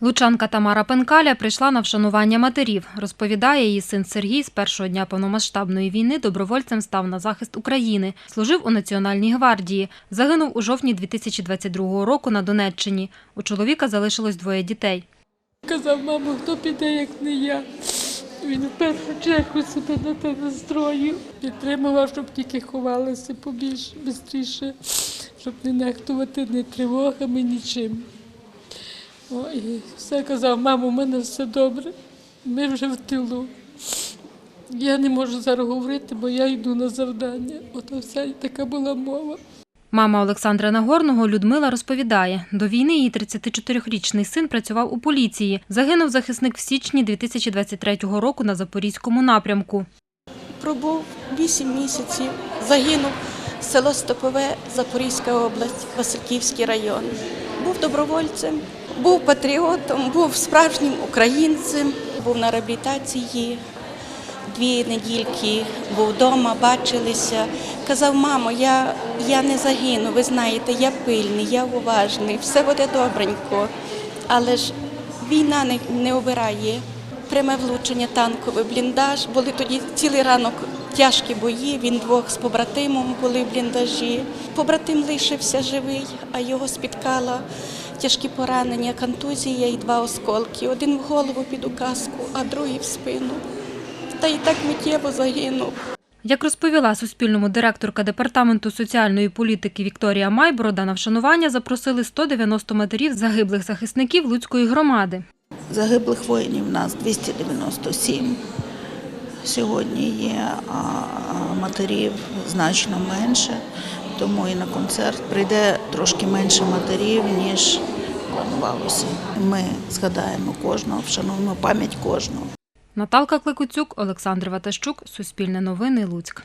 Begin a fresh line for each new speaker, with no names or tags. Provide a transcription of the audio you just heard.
Лучанка Тамара Пенкаля прийшла на вшанування матерів. Розповідає, її син Сергій з першого дня повномасштабної війни добровольцем став на захист України. Служив у Національній гвардії. Загинув у жовтні 2022 року на Донеччині. У чоловіка залишилось двоє дітей.
Казав, мамо, хто піде, як не я. Він в першу чергу себе на те настроїв. Підтримував, щоб тільки ховалися побільше, швидше, щоб не нехтувати ні тривогами, нічим. О, і все казав, мамо, у мене все добре, ми вже в тилу. Я не можу зараз говорити, бо я йду на завдання. Ото вся така була мова.
Мама Олександра Нагорного Людмила розповідає, до війни її 34-річний син працював у поліції. Загинув захисник в січні 2023 року на Запорізькому напрямку.
Пробув 8 місяців, загинув село Стопове, Запорізька область, Васильківський район. Був добровольцем, був патріотом, був справжнім українцем, був на реабілітації. Дві недільки був вдома, бачилися. Казав, мамо, я, я не загину, ви знаєте, я пильний, я уважний, все буде добренько. Але ж війна не, не обирає. Пряме влучення танкове, бліндаж. Були тоді цілий ранок тяжкі бої. Він двох з побратимом були в бліндажі. Побратим лишився живий, а його спіткала тяжкі поранення, контузія і два осколки. Один в голову під указку, а другий в спину. Та й так миттєво загинув.
Як розповіла Суспільному директорка департаменту соціальної політики Вікторія Майборода, на вшанування запросили 190 матерів загиблих захисників Луцької громади.
Загиблих воїнів у нас 297. Сьогодні є а матерів значно менше, тому і на концерт прийде трошки менше матерів, ніж планувалося. Ми згадаємо кожного, вшануємо пам'ять кожного.
Наталка Кликуцюк, Олександр Ватащук, Суспільне новини, Луцьк.